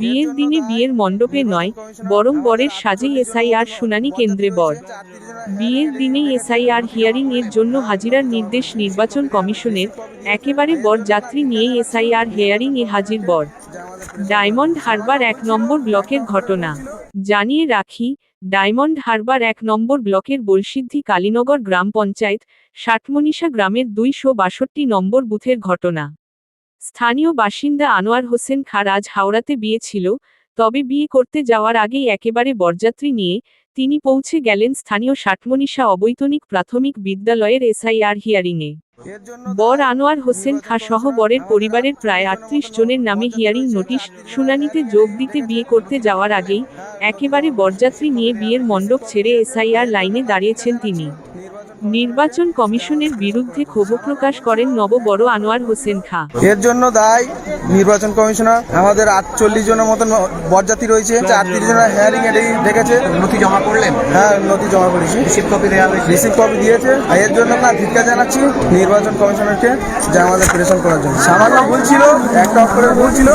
বিয়ের দিনে বিয়ের মণ্ডপে নয় বরং বরের সাজেই এসআইআর শুনানি কেন্দ্রে বর। বিয়ের দিনেই এসআইআর হিয়ারিং এর জন্য হাজিরার নির্দেশ নির্বাচন কমিশনের। একেবারে বর যাত্রী নিয়েই এসআইআর হিয়ারিং এ হাজির বর। ডায়মন্ড হারবার এক নম্বর ব্লকের ঘটনা। জানিয়ে রাখি ডায়মন্ড হারবার এক নম্বর ব্লকের বলসিদ্ধি কালীনগর গ্রাম পঞ্চায়েত ষাটমনীষা গ্রামের দুইশো বাষট্টি নম্বর বুথের ঘটনা। স্থানীয় বাসিন্দা আনোয়ার হোসেন খার আজ হাওড়াতে বিয়ে ছিল তবে বিয়ে করতে যাওয়ার আগেই একেবারে বরযাত্রী নিয়ে তিনি পৌঁছে গেলেন স্থানীয় ষাটমনীষা অবৈতনিক প্রাথমিক বিদ্যালয়ের এসআইআর হিয়ারিংয়ে। বর আনোয়ার হোসেন খা সহ বরের পরিবারের প্রায় আটত্রিশ জনের নামে হিয়ারিং নোটিশ শুনানিতে যোগ দিতে বিয়ে করতে যাওয়ার আগেই একেবারে বরযাত্রী নিয়ে বিয়ের মণ্ডপ ছেড়ে এসআইআর লাইনে দাঁড়িয়েছেন তিনি। নির্বাচন কমিশনের বিরুদ্ধে ক্ষোভ প্রকাশ করেন নববড় আনোয়ার হোসেন খা। এর জন্য দায় নির্বাচন কমিশনার। আমাদের আটচল্লিশ জনের মতন বরযাত্রী রয়েছে। আটত্রিশ জনের হেয়ারিং এটাই ডেকেছে। নথি জমা করলেন? হ্যাঁ নথি জমা করেছি। রিসিভ কপি দেওয়া হয়েছে? রিসিভ কপি দিয়েছে। আর এর জন্য না ধিক্কার জানাচ্ছি নির্বাচন কমিশনারকে যে আমাদের প্রেশন করার জন্য। সামান্য ভুল ছিল একটা অক্ষরের ভুল ছিল।